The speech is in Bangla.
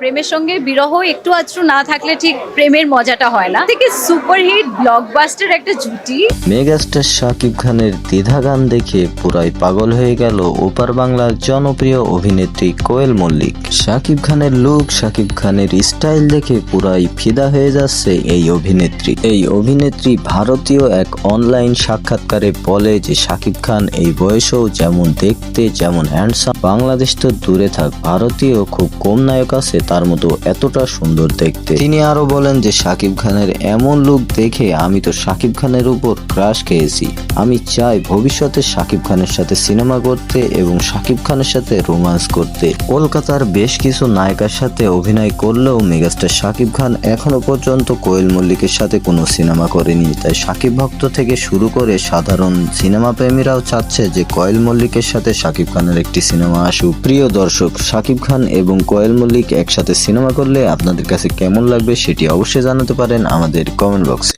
প্রেমের সঙ্গে বিরহ একটু আধটু না থাকলে ঠিক প্রেমের মজাটা হয় না। থেকে সুপারহিট ব্লকবাস্টার একটা জুটি। মেগাস্টার শাকিব খানের দ্বিধা গান দেখে পুরাই পাগল হয়ে গেল ওপার বাংলার জনপ্রিয় অভিনেত্রী কোয়েল মল্লিক। শাকিব খানের লুক শাকিব খানের স্টাইল দেখে পুরাই ফিদা হয়ে যাচ্ছে এই অভিনেত্রী। এই অভিনেত্রী ভারতীয় এক অনলাইন সাক্ষাৎকারে বলে যে শাকিব খান এই বয়সেও যেমন দেখতে, যেমন হ্যান্ডসাম বাংলাদেশ তো দূরে থাক, ভারতীয় খুব কম নায়ক আছে তার মতো এতটা সুন্দর দেখতে। তিনি আরও বলেন যে, শাকিব খানের এমন লুক দেখে আমি তো শাকিব খানের উপর ক্রাশ খেয়েছি। আমি চাই ভবিষ্যতে শাকিব খানের সাথে সিনেমা করতে এবং শাকিব খানের সাথে রোমান্স করতে। কলকাতার বেশ কিছু নায়িকার সাথে অভিনয় করলেও মেগাস্টার শাকিব খান এখনও পর্যন্ত কোয়েল মল্লিকের সাথে কোনো সিনেমা করেনি। তাই শাকিব ভক্ত থেকে শুরু করে সাধারণ সিনেমা প্রেমীরাও চাচ্ছে যে, কোয়েল মল্লিকের সাথে শাকিব খানের একটি সিনেমা আসুক। প্রিয় দর্শক, শাকিব খান এবং কোয়েল মল্লিক একসাথে সিনেমা করলে আপনাদের কাছে কেমন লাগবে সেটি অবশ্যই জানাতে পারেন আমাদের কমেন্ট বক্সে